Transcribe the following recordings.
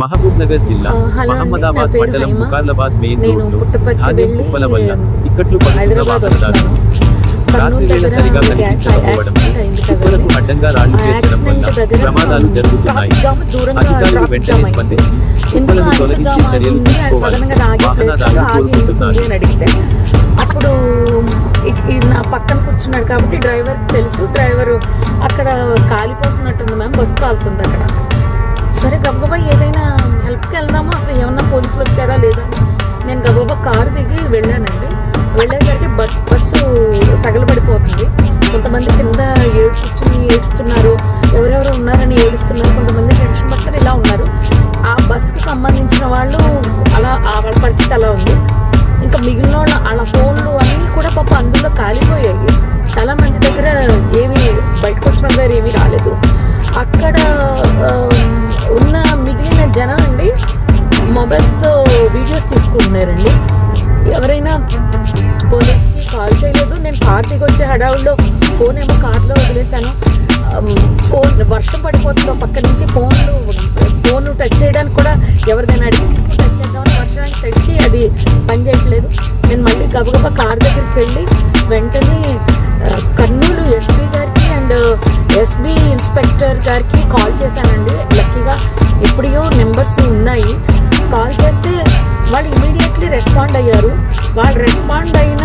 మహబూబ్ నగర్ జిల్లా. మహమ్మదాబాద్ మండలం. ముకార్లాబాద్ మెయిన్ రోడ్లో ధాన్యం వెళ్ళి కుప్పల వల్ల ఇక్కట్లు పడుతున్న వాహనదారులు రాత్రి వేళ సరిగా కనిపించకపోవడంతో కుప్పలకు అడ్డంగా రాళ్ళు చేర్చడం వల్ల ప్రమాదాలు జరుగుతున్నాయి. అధికారులు వెంటనే స్పందించి కుప్పలను తొలగించి చర్యలు వాహనదారులు కోరుకుంటున్నారు అప్పుడు నా పక్కన కూర్చున్నాడు కాబట్టి డ్రైవర్కి తెలుసు. డ్రైవర్ అక్కడ కాలిపోతున్నట్టుంది మ్యామ్ బస్సు కాలుతుంది అక్కడ. సరే గబగబా ఏదైనా హెల్ప్కి వెళ్దామా? అసలు ఏమన్నా పోలీసులు వచ్చారా లేదా? నేను గబగబా కారు దిగి వెళ్ళానండి. వెళ్ళేసరికి బస్ బస్సు తగలబడిపోతుంది. కొంతమంది కింద ఏడ్చుని ఏడుస్తున్నారు ఎవరెవరు ఉన్నారని ఏడుస్తున్నారు. కొంతమంది టెన్షన్ పక్కన ఇలా ఉన్నారు. ఆ బస్సుకు సంబంధించిన వాళ్ళు అలా ఆ వాళ్ళ పరిస్థితి అలా ఉంది. ఇంకా మిగిలిన వాళ్ళ వాళ్ళ ఫోన్లు అన్నీ కూడా పాప అందులో కాలిపోయాయి. చాలా మంది దగ్గర ఏమీ బయటకు వచ్చిన దగ్గర ఏమీ రాలేదు. అక్కడ తీసుకుంటున్నారండి ఎవరైనా పోలీస్కి కాల్ చేయలేదు. నేను పార్టీకి వచ్చే హడావుల్లో ఫోన్ ఏమో కార్లో వదిలేశాను. ఫోన్ వర్షం పడిపోతుంది పక్క నుంచి ఫోన్లు ఫోన్ టచ్ చేయడానికి కూడా ఎవరిదైనా అడిగి తీసుకుని టచ్ చేద్దామని వర్షానికి తడిచి అది పని చేయట్లేదు. నేను మళ్ళీ గబగబా కార్ దగ్గరికి వెళ్ళి వెంటనే కర్నూలు ఎస్పీ గారికి అండ్ ఎస్బీ ఇన్స్పెక్టర్ గారికి కాల్ చేశానండి. లక్కీగా ఎప్పుడో నెంబర్స్ ఉన్నాయి. కాల్ చేస్తే వాళ్ళు ఇమీడియట్లీ రెస్పాండ్ అయ్యారు. వాళ్ళు రెస్పాండ్ అయిన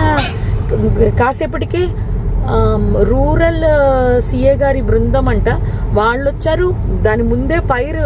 కాసేపటికి రూరల్ సిఏ uh, గారి బృందం అంట. వాళ్ళు వచ్చారు దాని ముందే పైరు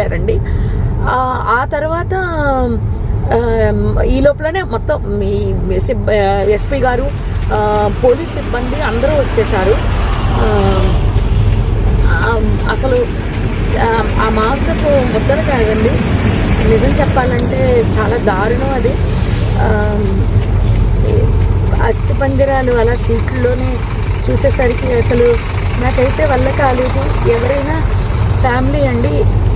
వెళ్ళారండి. ఆ తర్వాత ఈ లోపలనే మొత్తం ఈ ఎస్పీ గారు పోలీస్ సిబ్బంది అందరూ వచ్చేసారు. అసలు ఆ, మాంసపు ముద్దర కాదండి. నిజం చెప్పాలంటే చాలా దారుణం అది. ఆ, అస్థి పంజరాలు అలా సీట్లలోనే చూసేసరికి అసలు నాకైతే వల్ల కాలేదు. ఎవరైనా ఫ్యామిలీ అండి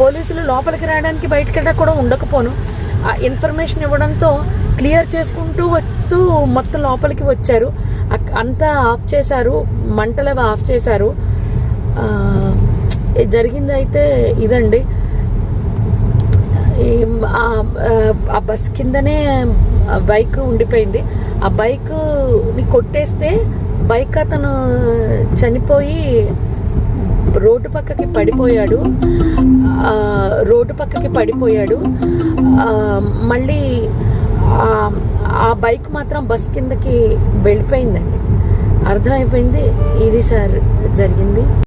పోలీసులు లోపలికి రావడానికి బయటకి కూడా ఉండకపోను. ఆ ఇన్ఫర్మేషన్ ఇవ్వడంతో క్లియర్ చేసుకుంటూ వస్తూ మొత్తం లోపలికి వచ్చారు. అంతా ఆఫ్ చేశారు మంటలు అవి ఆఫ్ చేశారు. జరిగింది అయితే ఇదండి. ఆ- బస్ కిందనే బైక్ ఉండిపోయింది. ఆ బైక్ని కొట్టేస్తే బైక్ అతను చనిపోయి రోడ్డు పక్కకి పడిపోయాడు. రోడ్డు పక్కకి పడిపోయాడు. మళ్ళీ ఆ- ఆ బైక్ మాత్రం బస్ కిందకి వెళ్ళిపోయిందండి. అర్థమైపోయింది? ఇది సార్ జరిగింది.